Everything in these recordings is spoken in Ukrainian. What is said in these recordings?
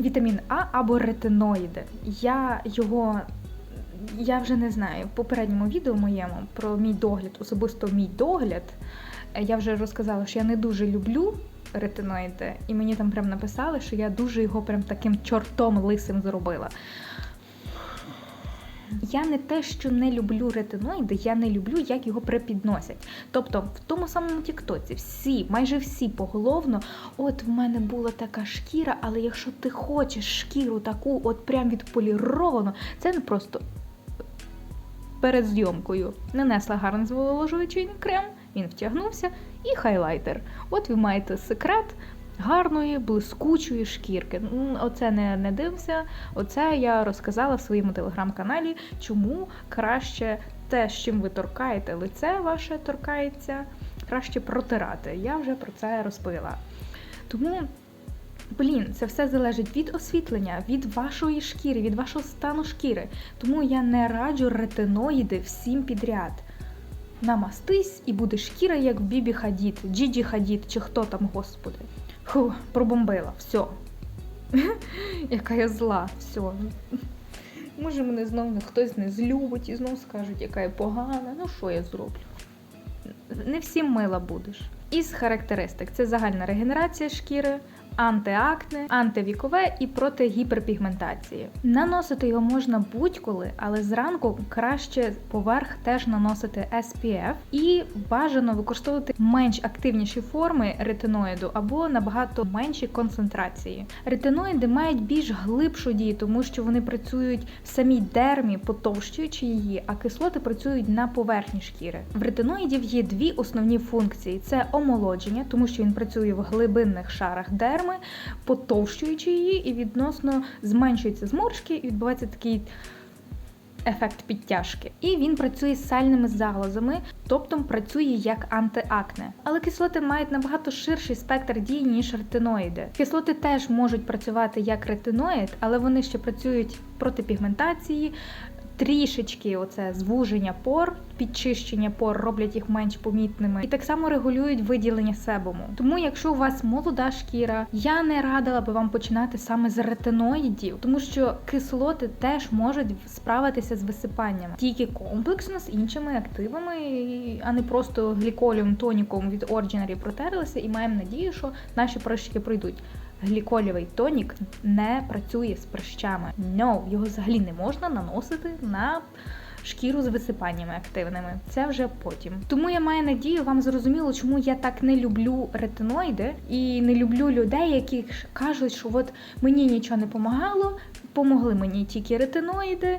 вітамін А або ретиноїди. Я його. Я вже не знаю. В попередньому відео моєму про мій догляд, особисто мій догляд, е, я вже розказала, що я не дуже люблю ретиноїди, і мені там прям написали, що я дуже його прям таким чортом лисим зробила. Я не те, що не люблю ретиноїди, я не люблю, як його препідносять. Тобто, в тому самому Тіктоці всі, майже всі поголовно, от в мене була така шкіра, але якщо ти хочеш шкіру таку, от прям відполіровану, це не просто перед зйомкою нанесла гарний зволожуючий крем, він втягнувся, і хайлайтер. От ви маєте секрет гарної, блискучої шкірки. Оце не, не дився. Оце я розказала в своєму телеграм-каналі, чому краще те, з чим ви торкаєте лице ваше торкається, краще протирати. Я вже про це розповіла. Тому. Блін, це все залежить від освітлення, від вашої шкіри, від вашого стану шкіри. Тому я не раджу ретиноїди всім підряд. Намастись і буде шкіра, як в Бібі Хадід, Джіджі Хадід, чи хто там, господи. Фу, пробомбила, все. Яка я зла, все. Може, мене знову хтось не злюбить і знову скажуть, яка я погана. Ну що я зроблю? Не всім мила будеш. Із характеристик це загальна регенерація шкіри, антиакне, антивікове і проти гіперпігментації. Наносити його можна будь-коли, але зранку краще поверх теж наносити SPF і бажано використовувати менш активніші форми ретиноїду або набагато менші концентрації. Ретиноїди мають більш глибшу дію, тому що вони працюють в самій дермі, потовщуючи її, а кислоти працюють на поверхні шкіри. В ретиноїдів є дві основні функції: це омолодження, тому що він працює в глибинних шарах дерми, потовщуючи її, і відносно зменшуються зморшки, і відбувається такий. Ефект підтяжки, і він працює з сальними залозами, тобто працює як антиакне. Але кислоти мають набагато ширший спектр дій, ніж ретиноїди. Кислоти теж можуть працювати як ретиноїд, але вони ще працюють проти пігментації, трішечки оце звуження пор, підчищення пор роблять їх менш помітними, і так само регулюють виділення себуму. Тому, якщо у вас молода шкіра, я не радила би вам починати саме з ретиноїдів, тому що кислоти теж можуть справитися з висипаннями, тільки комплексно з іншими активами, а не просто гліколівим тоніком від Ordinary протерлися, і маємо надію, що наші прищики пройдуть гліколівий тонік не працює з прищами. No, його взагалі не можна наносити на шкіру з висипаннями активними. Це вже потім. Тому я маю надію, вам зрозуміло, чому я так не люблю ретиноїди і не люблю людей, які кажуть, що от мені нічого не помагало, помогли мені тільки ретиноїди,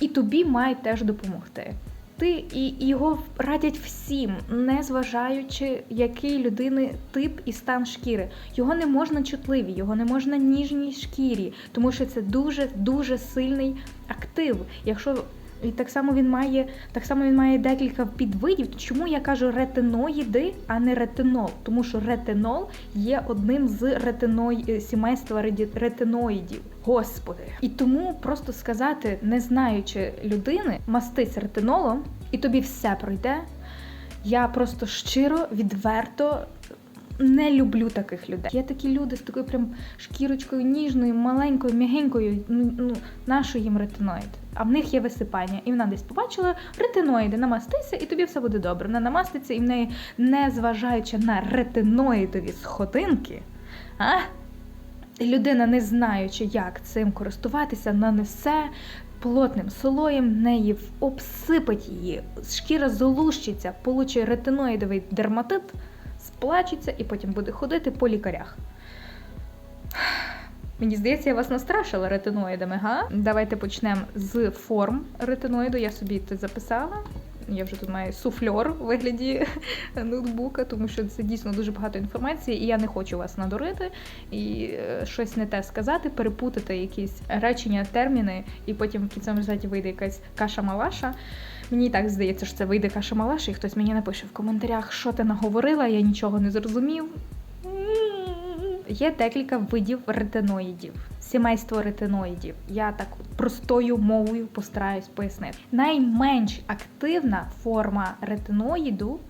і тобі мають теж допомогти. Ти і його радять всім, не зважаючи, який людини тип і стан шкіри. Його не можна чутливі, його не можна ніжній шкірі, тому що це дуже дуже сильний актив. Якщо і так само він має так само він має декілька підвидів. Чому я кажу ретиноїди, а не ретинол? Тому що ретинол є одним з ретиной сімейства ретиноїдів. Господи, і тому просто сказати, не знаючи людини, мастись ретинолом, і тобі все пройде. Я просто щиро, відверто не люблю таких людей. Є такі люди з такою прям шкірочкою ніжною, маленькою, м'ягенькою. Ну, ну нащо їм ретиноїд? А в них є висипання. І вона десь побачила ретиноїди, намастися, і тобі все буде добре. Вона намаститься, і в неї, не зважаючи на ретиноїдові сходинки, а? людина, не знаючи, як цим користуватися, нанесе. Плотним слоєм неї обсипить її, шкіра залущиться, получить ретиноїдовий дерматит, сплачеться і потім буде ходити по лікарях. Мені здається, я вас настрашила ретиноїдами, га? Давайте почнемо з форм ретиноїду. Я собі це записала. Я вже тут маю суфльор у вигляді ноутбука, тому що це дійсно дуже багато інформації, і я не хочу вас надурити і е, щось не те сказати, перепутати якісь речення, терміни, і потім в кінцевому результаті вийде якась каша-малаша. Мені так здається, що це вийде каша-малаша, і хтось мені напише в коментарях, що ти наговорила, я нічого не зрозумів. Є декілька видів ретиноїдів, сімейство ретиноїдів. Я так простою мовою постараюсь пояснити. Найменш активна форма ретиноїду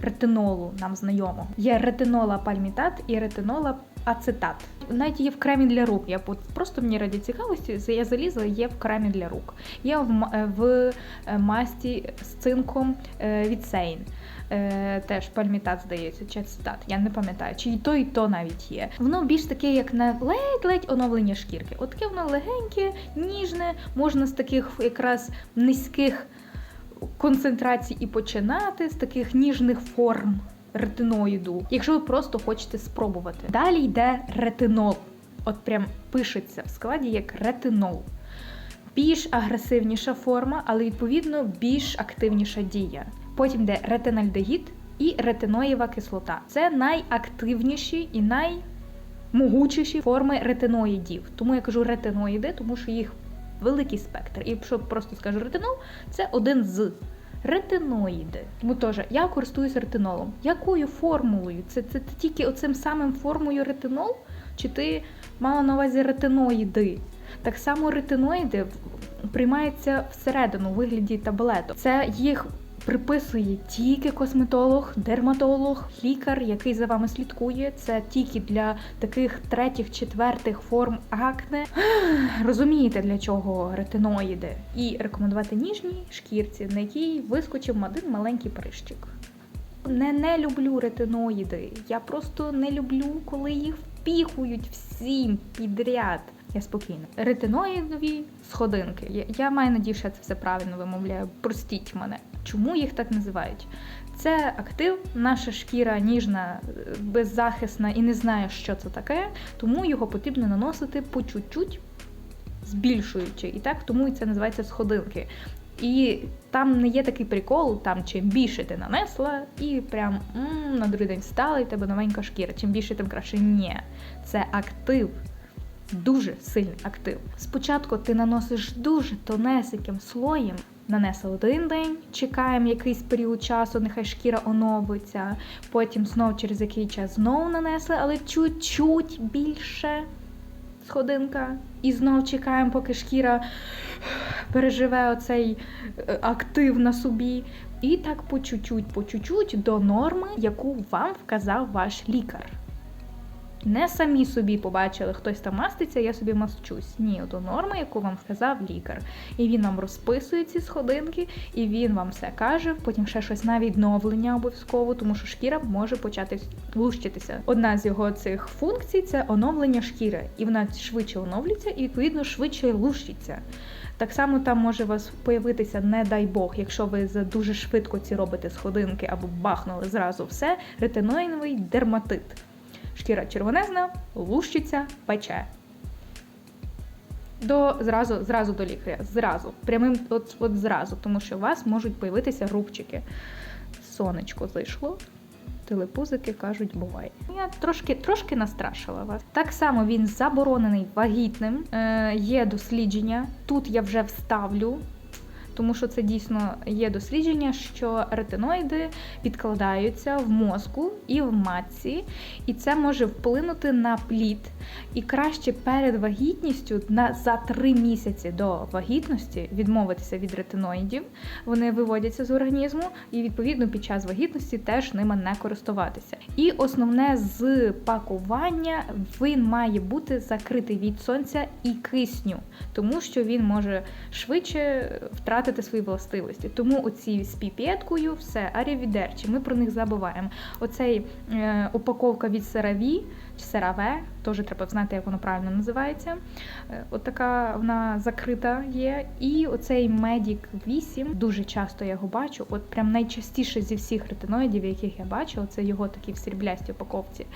ретинолу нам знайомого. Є ретинола пальмітат і ретинола ацетат. Навіть є в кремі для рук. Я просто мені раді цікавості, я залізла, є в кремі для рук. Є в, е, в е, масті з цинком е, від теж пальмітат, здається, чи ацетат. Я не пам'ятаю, чи і то, і то навіть є. Воно більш таке, як на ледь-ледь оновлення шкірки. От воно легеньке, ніжне, можна з таких якраз низьких концентрацій і починати, з таких ніжних форм ретиноїду, якщо ви просто хочете спробувати. Далі йде ретинол. От прям пишеться в складі як ретинол. Більш агресивніша форма, але відповідно більш активніша дія. Потім йде ретинальдегід і ретиноєва кислота. Це найактивніші і наймогучіші форми ретиноїдів. Тому я кажу ретиноїди, тому що їх великий спектр. І якщо просто скажу ретинол, це один з ретиноїди. Тому теж я користуюся ретинолом. Якою формулою? Це, це, це тільки оцим самим формою ретинол? Чи ти мала на увазі ретиноїди? Так само ретиноїди приймаються всередину у вигляді таблеток. Це їх приписує тільки косметолог, дерматолог, лікар, який за вами слідкує. Це тільки для таких третіх, четвертих форм акне. Розумієте, для чого ретиноїди? І рекомендувати ніжній шкірці, на якій вискочив один маленький прищик. Не, не люблю ретиноїди. Я просто не люблю, коли їх впіхують всім підряд. Я спокійна. Ретиноїдові сходинки. Я, я маю надію, що я це все правильно вимовляю. Простіть мене. Чому їх так називають? Це актив, наша шкіра ніжна, беззахисна і не знає, що це таке, тому його потрібно наносити по чуть-чуть, збільшуючи. І так тому і це називається сходинки. І там не є такий прикол, там чим більше ти нанесла, і прям м, на другий день встала, і тебе новенька шкіра. Чим більше, тим краще. Ні, це актив. Дуже сильний актив. Спочатку ти наносиш дуже тонесеньким слоєм. Нанесла один день, чекаємо якийсь період часу, нехай шкіра оновиться. Потім знов через який час знову нанесли, але чуть-чуть більше сходинка. І знов чекаємо, поки шкіра переживе оцей е, актив на собі. І так по чуть-чуть, по чуть-чуть до норми, яку вам вказав ваш лікар. Не самі собі побачили, хтось там маститься, я собі мастчусь. Ні, до норми, яку вам вказав лікар. І він вам розписує ці сходинки, і він вам все каже. Потім ще щось на відновлення обов'язково, тому що шкіра може почати лущитися. Одна з його цих функцій це оновлення шкіри, і вона швидше оновлюється і відповідно швидше лущиться. Так само там може у вас появитися, не дай Бог, якщо ви за дуже швидко ці робите сходинки або бахнули зразу все, ретиноїновий дерматит. Шкіра червонезна, лущиться, пече. До зразу, зразу до лікаря. Зразу. Прямим от, от зразу, тому що у вас можуть появитися рубчики. Сонечко зайшло. Телепузики кажуть, буває. Я трошки трошки настрашила вас. Так само він заборонений вагітним. Е, є дослідження. Тут я вже вставлю. Тому що це дійсно є дослідження, що ретиноїди підкладаються в мозку і в матці, і це може вплинути на плід. І краще перед вагітністю на за три місяці до вагітності відмовитися від ретиноїдів. Вони виводяться з організму, і відповідно під час вагітності теж ними не користуватися. І основне з пакування він має бути закритий від сонця і кисню, тому що він може швидше втратити свої властивості. Тому оці з піпеткою все арівідерчі. Ми про них забуваємо. Оцей е, упаковка від CeraVe, чи CeraVe, теж треба знати, як воно правильно називається. Е, От така вона закрита є. І оцей Medic 8, дуже часто я його бачу. От прям найчастіше зі всіх ретиноїдів, яких я бачила, це його такі в сріблястій упаковці.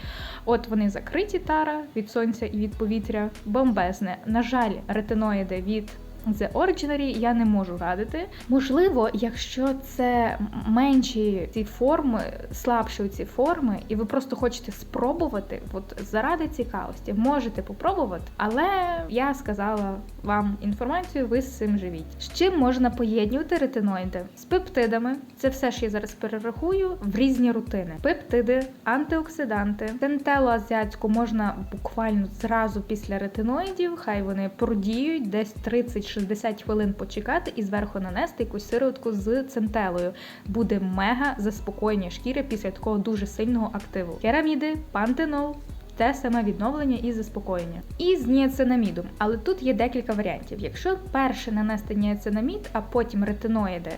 От вони закриті тара від сонця і від повітря, бомбезне. На жаль, ретиноїди від The Ordinary я не можу радити. Можливо, якщо це менші ці форми, слабші ці форми, і ви просто хочете спробувати, от заради цікавості, можете попробувати, але я сказала вам інформацію, ви з цим живіть. З чим можна поєднувати ретиноїди? З пептидами. Це все, що я зараз перерахую в різні рутини. Пептиди, антиоксиданти, тентелу азіатську можна буквально зразу після ретиноїдів, хай вони продіють десь 36 60 хвилин почекати і зверху нанести якусь сироватку з центелою. Буде мега заспокоєння шкіри після такого дуже сильного активу. Кераміди, пантенол. Те саме відновлення і заспокоєння. І з ніацинамідом. Але тут є декілька варіантів. Якщо перше нанести ніацинамід, а потім ретиноїди,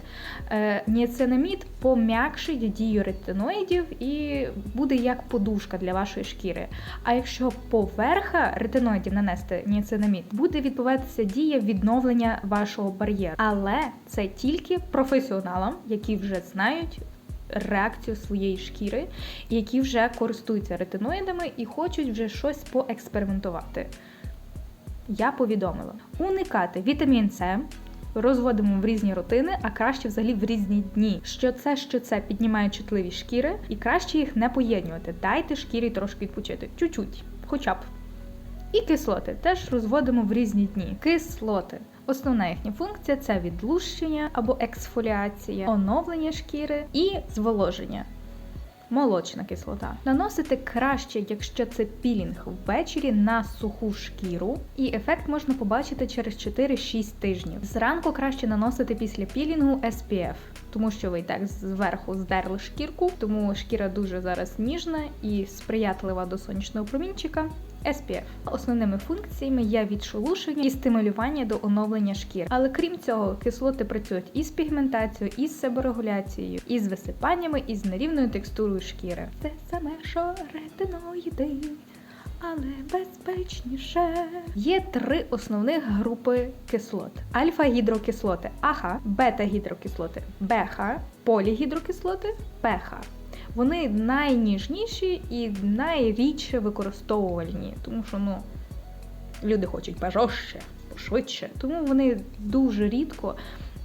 е, ніацинамід пом'якшить дію ретиноїдів і буде як подушка для вашої шкіри. А якщо поверха ретиноїдів нанести ніацинамід, буде відбуватися дія відновлення вашого бар'єру. Але це тільки професіоналам, які вже знають реакцію своєї шкіри, які вже користуються ретиноїдами і хочуть вже щось поекспериментувати. Я повідомила: уникати вітамін С. Розводимо в різні рутини, а краще взагалі в різні дні. Що це, що це піднімає чутливі шкіри, і краще їх не поєднувати. Дайте шкірі трошки відпочити. Чуть-чуть, хоча б. І кислоти теж розводимо в різні дні. Кислоти. Основна їхня функція це відлущення або ексфоліація, оновлення шкіри і зволоження. Молочна кислота. Наносити краще, якщо це пілінг ввечері на суху шкіру, і ефект можна побачити через 4-6 тижнів. Зранку краще наносити після пілінгу SPF, тому що ви і так зверху здерли шкірку, тому шкіра дуже зараз ніжна і сприятлива до сонячного промінчика. SPF. Основними функціями є відшелушення і стимулювання до оновлення шкіри. Але крім цього, кислоти працюють і з пігментацією, і з себорегуляцією, і з висипаннями, і з нерівною текстурою шкіри. Це саме що ретиноїди. Але безпечніше є три основних групи кислот: альфа-гідрокислоти АХ, бета-гідрокислоти БХ, полігідрокислоти ПХ. Вони найніжніші і найрідше використовувальні, тому що ну, люди хочуть пожорстче, пошвидше. Тому вони дуже рідко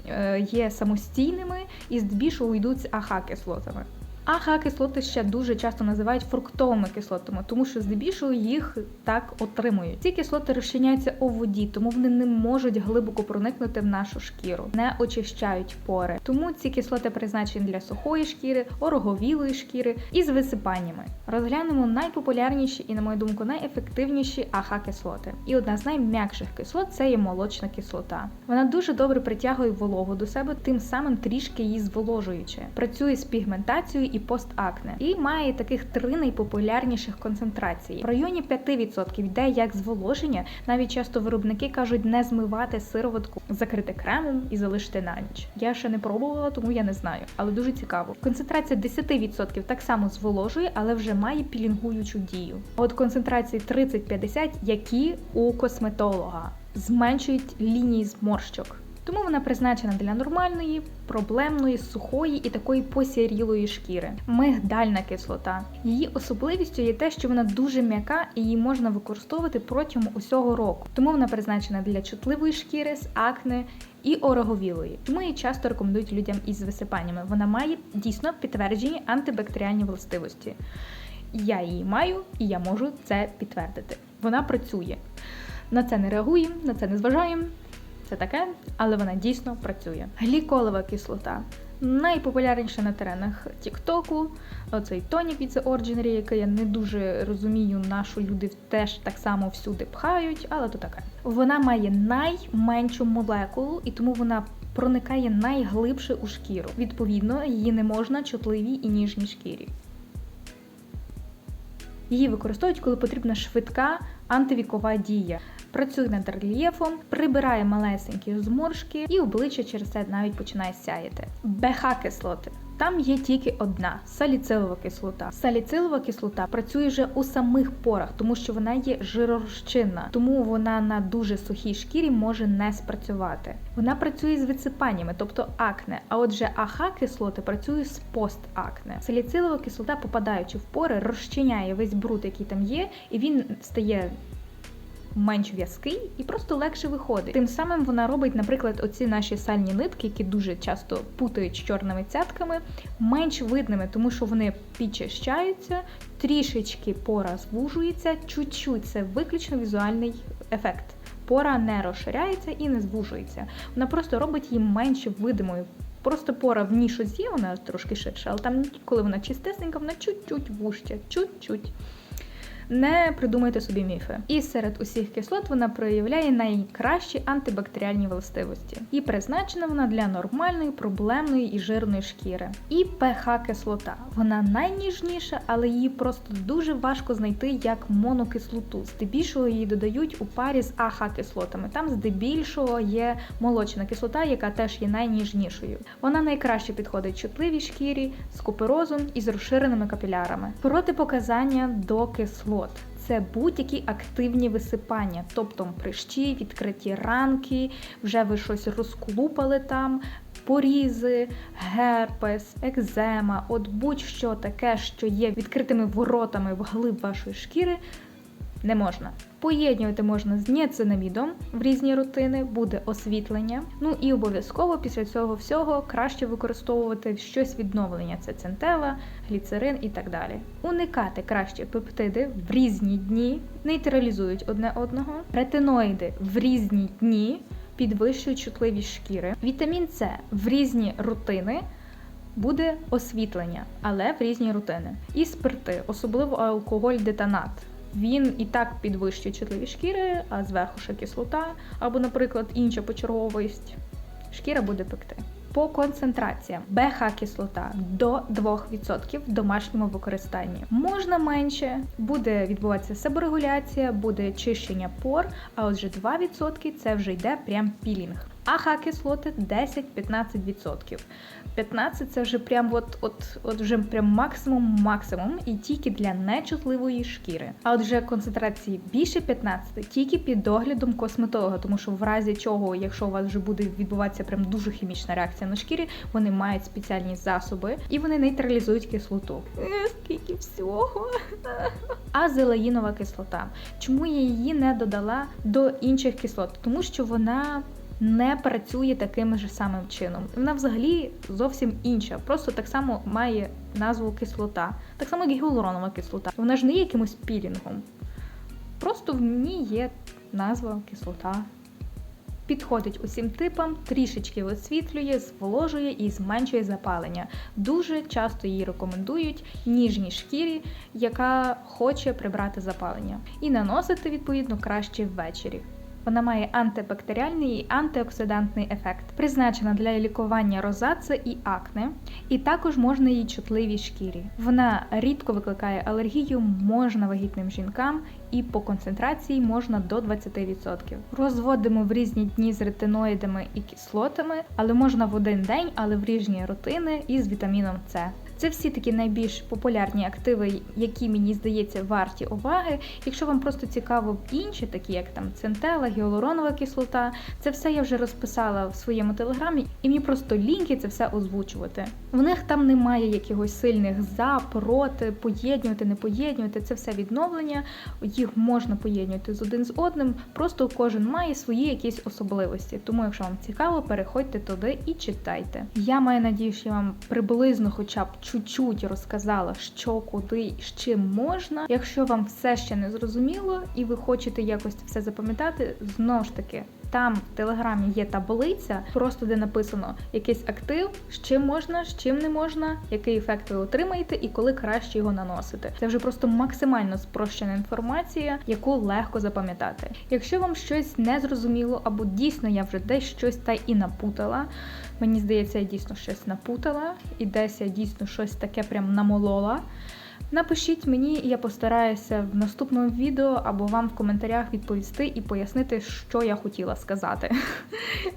е, є самостійними і здебільшого йдуть з АХ-кислотами. АХ-кислоти ще дуже часто називають фруктовими кислотами, тому що здебільшого їх так отримують. Ці кислоти розчиняються у воді, тому вони не можуть глибоко проникнути в нашу шкіру, не очищають пори. Тому ці кислоти призначені для сухої шкіри, ороговілої шкіри і з висипаннями. Розглянемо найпопулярніші і, на мою думку, найефективніші АХ-кислоти. І одна з найм'якших кислот це є молочна кислота. Вона дуже добре притягує вологу до себе, тим самим трішки її зволожуючи. Працює з пігментацією і постакне. І має таких три найпопулярніших концентрації. В районі 5% йде як зволоження. Навіть часто виробники кажуть не змивати сироватку, закрити кремом і залишити на ніч. Я ще не пробувала, тому я не знаю, але дуже цікаво. Концентрація 10% так само зволожує, але вже має пілінгуючу дію. А от концентрації 30-50, які у косметолога зменшують лінії зморщок. Тому вона призначена для нормальної, проблемної, сухої і такої посірілої шкіри. Мигдальна кислота. Її особливістю є те, що вона дуже м'яка і її можна використовувати протягом усього року. Тому вона призначена для чутливої шкіри з акне і ороговілої. Тому її часто рекомендують людям із висипаннями. Вона має дійсно підтверджені антибактеріальні властивості. Я її маю і я можу це підтвердити. Вона працює. На це не реагуємо, на це не зважаємо це таке, але вона дійсно працює. Гліколова кислота. Найпопулярніша на теренах Тіктоку, оцей тонік від The Ordinary, який я не дуже розумію, нашу люди теж так само всюди пхають, але то таке. Вона має найменшу молекулу, і тому вона проникає найглибше у шкіру. Відповідно, її не можна чутливій і ніжній шкірі. Її використовують, коли потрібна швидка антивікова дія. Працює над рельєфом, прибирає малесенькі зморшки, і обличчя через це навіть починає сяяти. БХ-кислоти. Там є тільки одна саліцилова кислота. Саліцилова кислота працює вже у самих порах, тому що вона є жиророзчинна, тому вона на дуже сухій шкірі може не спрацювати. Вона працює з відсипаннями, тобто акне. А отже, АХ-кислоти працюють з постакне. Саліцилова кислота, попадаючи в пори, розчиняє весь бруд, який там є, і він стає менш в'язкий і просто легше виходить. Тим самим вона робить, наприклад, оці наші сальні нитки, які дуже часто путають з чорними цятками, менш видними, тому що вони підчищаються, трішечки пора звужується, чуть-чуть це виключно візуальний ефект. Пора не розширяється і не звужується. Вона просто робить її менш видимою. Просто пора в ній щось є, вона трошки ширша, але там, коли вона чистесенька, вона чуть-чуть вужча, чуть-чуть. Не придумайте собі міфи. І серед усіх кислот вона проявляє найкращі антибактеріальні властивості. І призначена вона для нормальної, проблемної і жирної шкіри. І pH кислота. Вона найніжніша, але її просто дуже важко знайти як монокислоту. Здебільшого її додають у парі з АХ кислотами. Там здебільшого є молочна кислота, яка теж є найніжнішою. Вона найкраще підходить чутливій шкірі з куперозом і з розширеними капілярами. Протипоказання до кислот. Це будь-які активні висипання, тобто прищі, відкриті ранки, вже ви щось розклупали там, порізи, герпес, екзема, от будь-що таке, що є відкритими воротами вглиб вашої шкіри, не можна. Поєднувати можна з ніацинамідом в різні рутини, буде освітлення. Ну і обов'язково після цього всього краще використовувати щось відновлення. Це центела, гліцерин і так далі. Уникати краще пептиди в різні дні, нейтралізують одне одного, ретиноїди в різні дні підвищують чутливість шкіри. Вітамін С в різні рутини. Буде освітлення, але в різні рутини. І спирти, особливо алкоголь-детонат. Він і так підвищує чутливість шкіри, а зверху ще кислота, або, наприклад, інша почерговість. Шкіра буде пекти. По концентраціям БХ-кислота до 2% в домашньому використанні. Можна менше, буде відбуватися себорегуляція, буде чищення пор, а отже 2% це вже йде прям пілінг. АХ-кислоти 10-15%. 15 це вже прям от, от, от вже прям максимум максимум і тільки для нечутливої шкіри. А отже, концентрації більше 15 тільки під доглядом косметолога, тому що в разі чого, якщо у вас вже буде відбуватися прям дуже хімічна реакція на шкірі, вони мають спеціальні засоби і вони нейтралізують кислоту. Е, Скільки всього. А зелаїнова кислота. Чому я її не додала до інших кислот? Тому що вона не працює таким же самим чином. Вона взагалі зовсім інша. Просто так само має назву кислота, так само як гіалуронова кислота. Вона ж не є якимось пілінгом. Просто в ній є назва кислота. Підходить усім типам, трішечки освітлює, зволожує і зменшує запалення. Дуже часто її рекомендують ніжній шкірі, яка хоче прибрати запалення. І наносити відповідно краще ввечері. Вона має антибактеріальний і антиоксидантний ефект, призначена для лікування розаци і акне, і також можна її чутливій шкірі. Вона рідко викликає алергію, можна вагітним жінкам і по концентрації можна до 20%. Розводимо в різні дні з ретиноїдами і кислотами, але можна в один день, але в різні рутини і з вітаміном С. Це всі такі найбільш популярні активи, які мені здається варті уваги. Якщо вам просто цікаво інші, такі як там центела, гіалуронова кислота, це все я вже розписала в своєму телеграмі, і мені просто лінки це все озвучувати. В них там немає якихось сильних за, проти, поєднювати, не поєднювати. Це все відновлення. Їх можна поєднувати з один з одним. Просто кожен має свої якісь особливості. Тому, якщо вам цікаво, переходьте туди і читайте. Я маю надію, що я вам приблизно, хоча б чуть-чуть розказала, що куди і з чим можна. Якщо вам все ще не зрозуміло і ви хочете якось все запам'ятати, знову ж таки. Там в телеграмі є таблиця, просто де написано якийсь актив, з чим можна, з чим не можна, який ефект ви отримаєте і коли краще його наносити. Це вже просто максимально спрощена інформація, яку легко запам'ятати. Якщо вам щось не зрозуміло, або дійсно я вже десь щось та і напутала. Мені здається, я дійсно щось напутала, і десь я дійсно щось таке прям намолола. Напишіть мені, я постараюся в наступному відео або вам в коментарях відповісти і пояснити, що я хотіла сказати.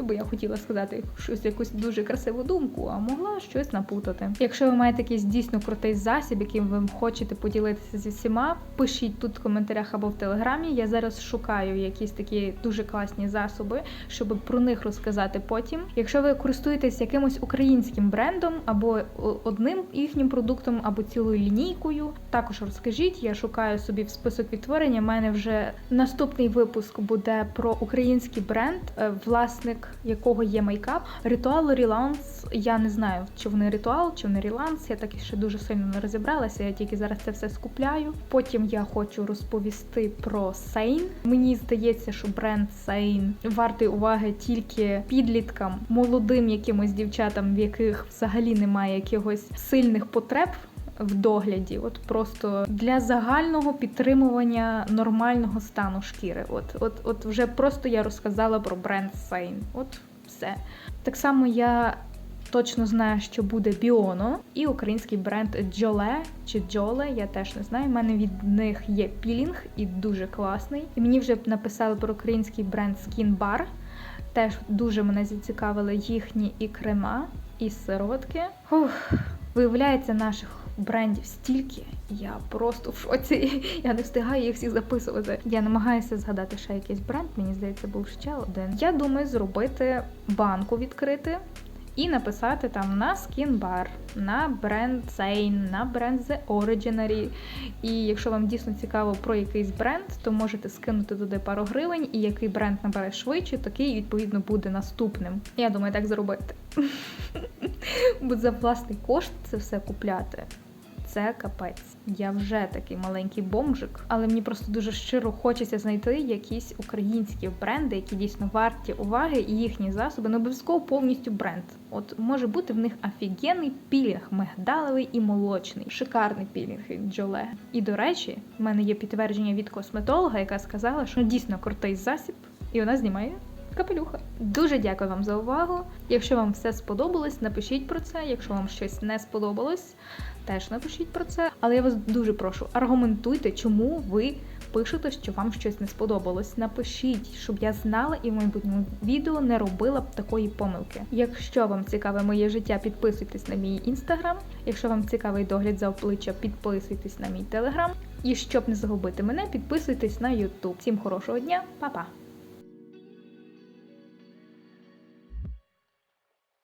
Бо я хотіла сказати щось якусь дуже красиву думку, а могла щось напутати. Якщо ви маєте якийсь дійсно крутий засіб, яким ви хочете поділитися зі всіма, пишіть тут в коментарях або в телеграмі. Я зараз шукаю якісь такі дуже класні засоби, щоб про них розказати потім. Якщо ви користуєтесь якимось українським брендом або одним їхнім продуктом, або цілою лінійкою. Також розкажіть, я шукаю собі в список відтворення. У мене вже наступний випуск буде про український бренд, е, власник якого є мейкап. Ритуал Реланс. Я не знаю, чи вони ритуал, чи вони реланс. Я так ще дуже сильно не розібралася. Я тільки зараз це все скупляю. Потім я хочу розповісти про Сейн. Мені здається, що бренд Сейн вартий уваги тільки підліткам, молодим якимось дівчатам, в яких взагалі немає якихось сильних потреб в догляді. От просто для загального підтримування нормального стану шкіри. От, от, от вже просто я розказала про бренд Сейн. От все. Так само я точно знаю, що буде Біоно і український бренд Джоле чи Джоле, я теж не знаю. У мене від них є пілінг і дуже класний. І мені вже написали про український бренд Skin Bar. Теж дуже мене зацікавили їхні і крема, і сиротки. Ух, виявляється, наших брендів стільки. Я просто в шоці. Я не встигаю їх всіх записувати. Я намагаюся згадати ще якийсь бренд. Мені здається, був ще один. Я думаю, зробити банку відкрити. І написати там на Bar, на бренд Zane, на бренд The Originary. І якщо вам дійсно цікаво про якийсь бренд, то можете скинути туди пару гривень, і який бренд набере швидше, такий відповідно буде наступним. Я думаю, так зробити. Бо за власний кошт це все купляти. Це капець. Я вже такий маленький бомжик, але мені просто дуже щиро хочеться знайти якісь українські бренди, які дійсно варті уваги, і їхні засоби не обов'язково повністю бренд. От може бути в них офігенний пілінг, мигдалевий і молочний, шикарний пілінг від Джоле. І до речі, в мене є підтвердження від косметолога, яка сказала, що дійсно крутий засіб, і вона знімає. Капелюха. Дуже дякую вам за увагу. Якщо вам все сподобалось, напишіть про це. Якщо вам щось не сподобалось, теж напишіть про це. Але я вас дуже прошу, аргументуйте, чому ви пишете, що вам щось не сподобалось. Напишіть, щоб я знала і в майбутньому відео не робила б такої помилки. Якщо вам цікаве моє життя, підписуйтесь на мій інстаграм. Якщо вам цікавий догляд за обличчя, підписуйтесь на мій телеграм. І щоб не загубити мене, підписуйтесь на YouTube. Всім хорошого дня, па-па!